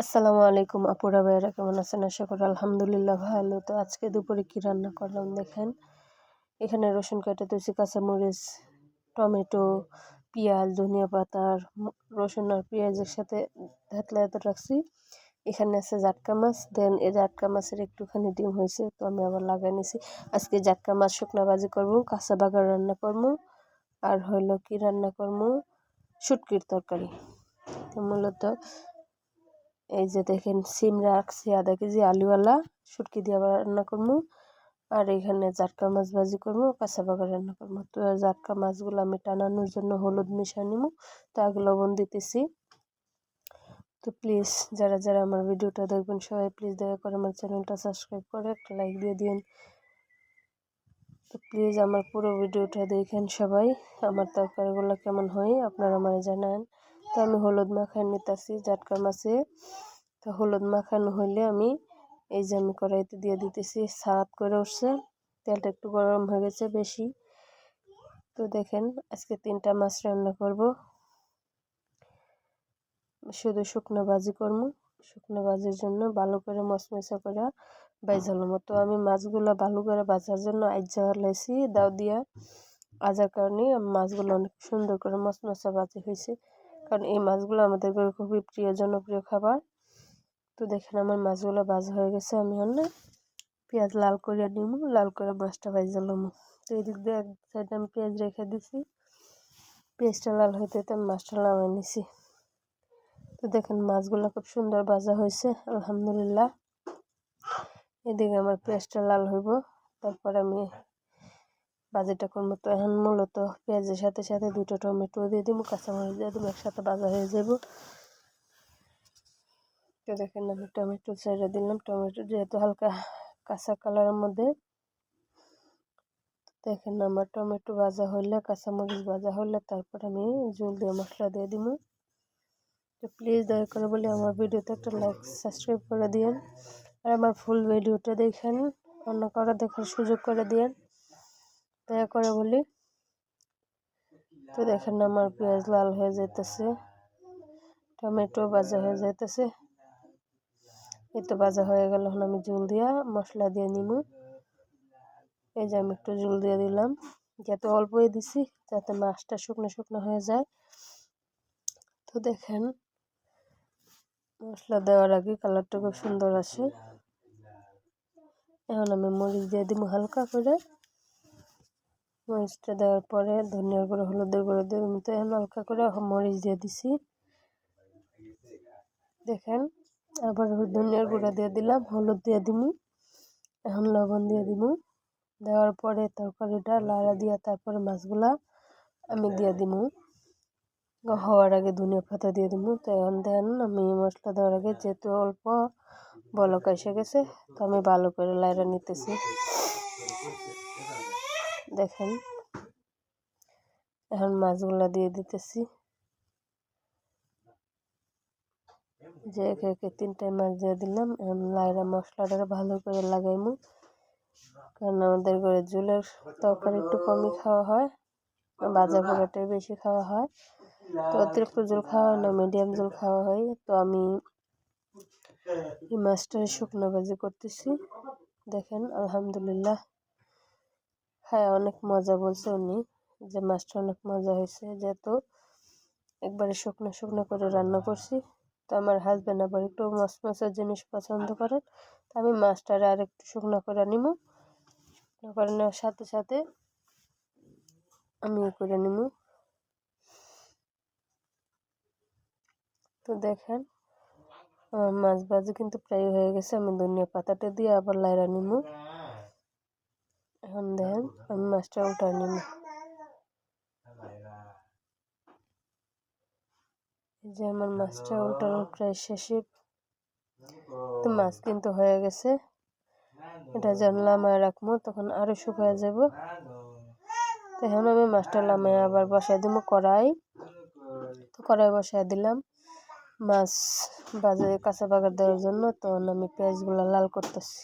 আসসালামু আলাইকুম আপুরা ভাইয়েরা, কেমন আছেন? আশা করি আলহামদুলিল্লাহ ভালো। তো আজকে দুপুরে কি রান্না করলাম দেখেন? এখানে রসুন কাটা তুলছি কাঁচামরিচ, টমেটো, পেঁয়াজ, ধনিয়া পাতা আর রসুন আর পেঁয়াজের সাথে ধাতলা এত রাখছি। এখানে আছে জাটকা মাছ, দেন এই জাটকা মাছের একটুখানি ডিম হয়েছে, তো আমি আবার লাগাই নিছি। আজকে জাটকা মাছ শুকনা ভাজি করব, কাঁচা বাগার রান্না করব। আর হইল কি রান্না করব? শুটকির তরকারি। মূলত এই যে দেখেন, সিম রাখছি, আধা কেজি আলুওয়ালা, শুটকি দিয়ে আবার রান্না করব। আর এখানে জাটকা মাছ ভাজি করব, কাঁচা বাগা রান্না করব। তো জাটকা মাছগুলো আমি টানানোর জন্য হলুদ মিশা নিবো, তো আগে লবণ দিতেছি। তো প্লিজ যারা যারা আমার ভিডিওটা দেখবেন, সবাই প্লিজ দয়া করে আমার চ্যানেলটা সাবস্ক্রাইব করে একটা লাইক দিয়ে দিন তো প্লিজ আমার পুরো ভিডিওটা দেখেন সবাই, আমার তরকারিগুলো কেমন হয় আপনারা আমার জানান। তো আমি হলুদ মাখায় নিতেছি জাটকা মাছে। তো হলুদ মাখানো হইলে আমি এই যে আমি কড়াইতে দিয়ে দিতেছি সাত করে উঠছে। তেলটা একটু গরম হয়ে গেছে বেশি। তো দেখেন আজকে তিনটা মাছ রান্না করব। শুধু শুকনো ভাজি করব। শুকনো ভাজির জন্য ভালো করে মশমশা করে বাইজালো মতো। আমি মাছগুলো ভালো করে বাজার জন্য আইজা লাইছি দাও দিয়া। আজার কারণে মাছগুলো অনেক সুন্দর করে মশমশা বাজি হয়েছে। কারণ এই মাছগুলো আমাদের খুবই প্রিয়, জনপ্রিয় খাবার। তো দেখেন আমার মাছগুলো ভাজা হয়ে গেছে, আমি হলে পেঁয়াজ লাল করে নিব লাল করে মাছটা ভাজা লমু। তো এই দিক দিয়ে এক সাইডে আমি পেঁয়াজ রেখে দিছি, পেঁয়াজটা লাল হইতে হইতে আমি মাছটা নামাই নিছি। তো দেখেন মাছগুলো খুব সুন্দর ভাজা হয়েছে, আলহামদুলিল্লাহ। এদিকে আমার পেঁয়াজটা লাল হইব, তারপর আমি ভাজিটা করব। তো এখন মূলত পেঁয়াজের সাথে সাথে দুটো টমেটো দিয়ে দিব, কাঁচামরিচ দিয়ে দিব, একসাথে ভাজা হয়ে যাব তো দেখেন আমি টমেটো ছেড়ে দিলাম। টমেটো যেহেতু হালকা কাঁচা কালারের মধ্যে দেখেন আমার টমেটো ভাজা হইলে, কাঁচামরিচ ভাজা হলে তারপর আমি জল দিয়ে মশলা দিয়ে দিব। তো প্লিজ দয়া করে বলি আমার ভিডিওতে একটা লাইক সাবস্ক্রাইব করে দিন আর আমার ফুল ভিডিওটা দেখেন, অন্য কারও দেখার সুযোগ করে দিন দয়া করে বলি। তো দেখেন আমার পেঁয়াজ লাল হয়ে যাইতেছে, টমেটো ভাজা হয়ে যাইতেছে। এই তো ভাজা হয়ে গেল, এখন আমি জল দিয়া মশলা দিয়ে নিব এই যে আমি একটু জল দিয়ে দিলাম। যাতে অল্পই দিছি, যাতে মাছটা শুকনো শুকনো হয়ে যায়। তো দেখেন, মশলা দেওয়ার আগে কালারটা খুব সুন্দর আসে। এখন আমি মরিচ দিয়ে দিব হালকা করে। মরিচটা দেওয়ার পরে ধনিয়ার গুঁড়ো, হলুদের গুঁড়ো দিয়ে তো এখন হালকা করে মরিচ দিয়ে দিছি। দেখেন আবার ধনিয়ার গুঁড়া দিয়ে দিলাম, হলুদ দিয়ে দিমু এখন লবণ দিয়ে দিমু দেওয়ার পরে তরকারিটা লাড়া দিয়ে তারপরে মাছগুলা আমি দিয়ে দিমু হওয়ার আগে ধনিয়া পাতা দিয়ে দিমু তো এখন দেন, আমি মশলা দেওয়ার আগে যেহেতু অল্প বলক এসে গেছে, তো আমি ভালো করে লাইরা নিতেছি। দেখেন, এখন মাছগুলা দিয়ে দিতেছি। যে একে একে তিনটায় মাছ দিয়ে দিলাম। লাইরা মশলাটা ভালো করে লাগাইমু। কারণ আমাদের ঘরে জুলের তরকারি একটু কমই খাওয়া হয়। বাজার পোড়াটাই বেশি খাওয়া হয়। তো অতিরিক্ত জল খাওয়া হয় না, মিডিয়াম জল খাওয়া হয়। তো আমি এই মাছটা শুকনো ভাজি করতেছি। দেখেন, আলহামদুলিল্লাহ। হ্যাঁ অনেক মজা বলছে উনি যে মাছটা অনেক মজা হয়েছে। যেহেতু একবারে শুকনো শুকনো করে রান্না করছি। তো আমার হাজব্যান্ড আবার একটু মাছ মাছের জিনিস পছন্দ করেন তো আমি মাছটারে আর একটু শুকনো করে নিব শুকনো করে নেওয়ার সাথে সাথে আমি করে নিব তো দেখেন আমার মাছ ভাজি কিন্তু প্রায় হয়ে গেছে আমি ধনিয়া পাতাটা দিয়ে আবার লাইরা নিব এখন দেখেন আমি মাছটা উঠা নিব যে আমার মাছটা উল্টানোর প্রায় শেষে। তো মাছ কিন্তু হয়ে গেছে। এটা যখন লামায় রাখব তখন আরও শুকায় যাব। এখন আমি মাছটা লামায় আবার বসাই দিব কড়াই। তো কড়াই বসাই দিলাম। মাছ বাজে কাঁচা বাগার দেওয়ার জন্য তখন আমি পেঁয়াজগুলো লাল করতেছি।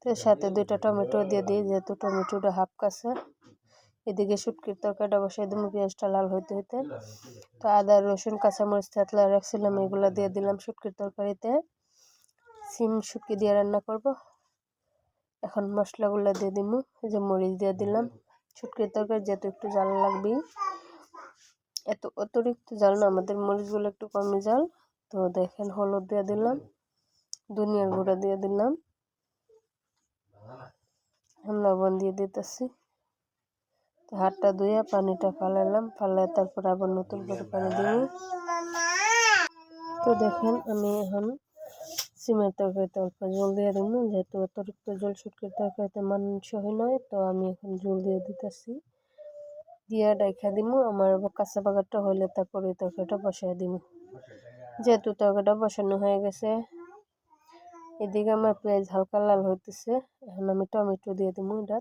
তো সাথে দুইটা টমেটো দিয়ে দিই যেহেতু টমেটোটা হাফ কাঁচা। এদিকে শুটকির তরকারিটা বসাই দেবো পেঁয়াজটা লাল হইতে হইতে। তো আদা, রসুন, কাঁচামরিচ তেতলা রাখছিলাম, এগুলো দিয়ে দিলাম শুটকির তরকারিতে। সিম শুটকি দিয়ে রান্না করব। এখন মশলাগুলো দিয়ে দিব যে মরিচ দিয়ে দিলাম। শুটকির তরকারি যেহেতু একটু জাল লাগবেই। এত অতিরিক্ত জাল না, আমাদের মরিচগুলো একটু কমে জাল। তো দেখেন হলুদ দিয়ে দিলাম দুনিয়ার গুঁড়া দিয়ে দিলাম। লবণ দিয়ে দিতেছি। হাতটা ধুয়ে পানিটা ফালালাম ফালাই তারপর আবার নতুন করে পানি দিব। তো দেখেন, আমি এখন সিমের তরকারিতে অল্প জল দিয়ে দিব, যেহেতু অতিরিক্ত জল শুটকির তরকারিতে মাংসহীন নয়, তো আমি এখন জল দিয়ে দিতেছি। দিয়া ডাইখা দিব, আমার কাঁচা বাগারটা হলে তারপরে তরকারিটা বসাই দিব। যেহেতু তরকারিটা বসানো হয়ে গেছে, এদিকে আমার পেঁয়াজ হালকা লাল হইতেছে, এখন আমি টমেটো দিয়ে দিব, এটা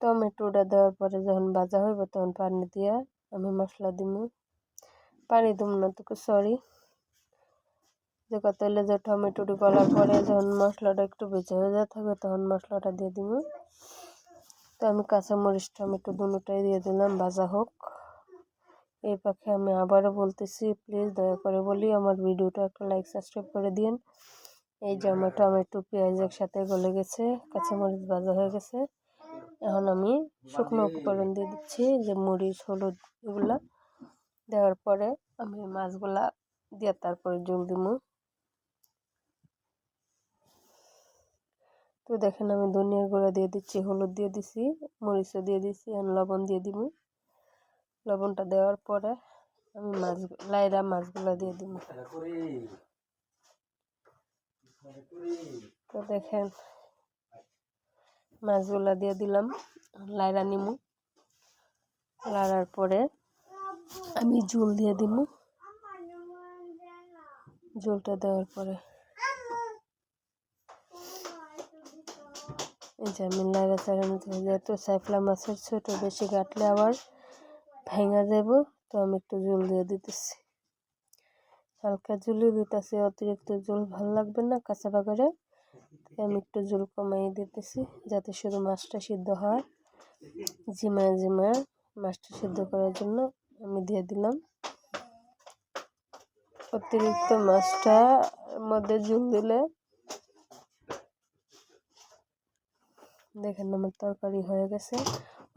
টমেটোটা দেওয়ার পরে যখন ভাজা হইব তখন পানি দিয়া আমি মশলা দিব পানি দিব না তোকে সরি যে কত হলে যে টমেটোটি গলার পরে যখন মশলাটা একটু বেঁচে হয়ে যায় থাকবে তখন মশলাটা দিয়ে দিব তো আমি কাঁচামরিচ, টমেটো দুটোটাই দিয়ে দিলাম, ভাজা হোক। এই পাখে আমি আবারও বলতেছি প্লিজ দয়া করে বলি, আমার ভিডিওটা একটা লাইক সাবস্ক্রাইব করে দিন এই যে আমার টমেটো, পেঁয়াজ একসাথে গলে গেছে, কাঁচামরিচ ভাজা হয়ে গেছে। এখন আমি শুকনো উপকরণ দিয়ে দিচ্ছি যে মরিচ হলুদ এগুলা। দেওয়ার পরে আমি মাছগুলা দিয়ে তারপরে জল দিব। তো দেখেন আমি ধনিয়ার গুঁড়া দিয়ে দিচ্ছি হলুদ দিয়ে দিছি মরিচও দিয়ে দিছি এখন লবণ দিয়ে দিব। লবণটা দেওয়ার পরে আমি মাছ লাইরা মাছগুলো দিয়ে দিব। তো দেখেন মাছগুলা দিয়ে দিলাম, লাইরা নিমু। লাড়ার পরে আমি ঝোল দিয়ে দিব ঝোলটা দেওয়ার পরে এই আমি লাইরা চাড়ানো যেহেতু সাইফলা মাছের ছোট, বেশি কাটলে আবার ভেঙা যাব, তো আমি একটু জল দিয়ে দিতেছি। হালকা জলই দিতেছি, অতিরিক্ত জল ভালো লাগবে না, কাঁচা বাগারে। আমি একটু জল কমাই দিতেছি যাতে শুধু মাছটা সিদ্ধ হয়। জিমায় জিমায় মাছটা সিদ্ধ করার জন্য আমি দিয়ে দিলাম। অতিরিক্ত মাছটা মধ্যে জল দিলে দেখেন আমার তরকারি হয়ে গেছে।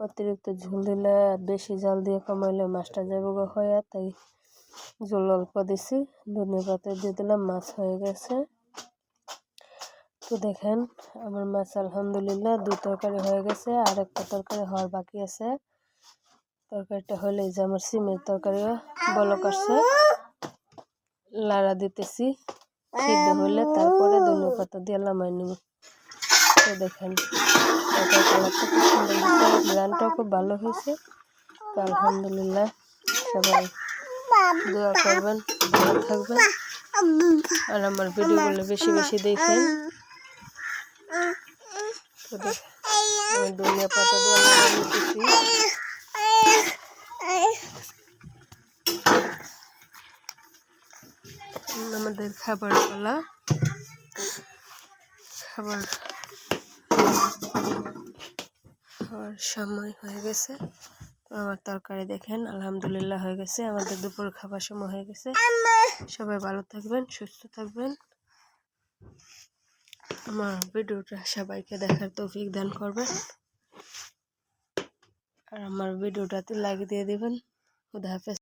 অতিরিক্ত ঝোল দিলে বেশি জাল দিয়ে কমাইলে মাছটা যাব হয়ে তাই ঝোল অল্প দিছি। ধনে পাতা দিয়ে দিলাম, মাছ হয়ে গেছে। তো দেখেন, আমার মাছ আলহামদুলিল্লাহ দুই তরকারি হয়ে গেছে আর একটা তরকারি হওয়ার বাকি আছে। তরকারিটা হলে যে আমার সিমের তরকারি বলক আসছে। লাড়া দিতেছি, সিদ্ধ হলে তারপরে ধনে পাতা দিয়ে লামাই তো দেখেন কালারটা খুব সুন্দর হয়েছে গ্রানটাও খুব ভালো হয়েছে। তো আলহামদুলিল্লাহ সবাই দোয়া করবেন, ভালো থাকবেন। আর আমার ভিডিওগুলো বেশি বেশি দেখেন। ধনিয়া পাতা আমাদের খাবার পালা। খাবার খাওয়ার সময় হয়ে গেছে। আমার তরকারি দেখেন, আলহামদুলিল্লাহ হয়ে গেছে। আমাদের দুপুর খাবার সময় হয়ে গেছে। সবাই ভালো থাকবেন, সুস্থ থাকবেন। আমার ভিডিওটা সবাইকে দেখার তৌফিক দান করবেন। আর আমার ভিডিওটাতে লাইক দিয়ে দেবেন। খুদা হাফেজ।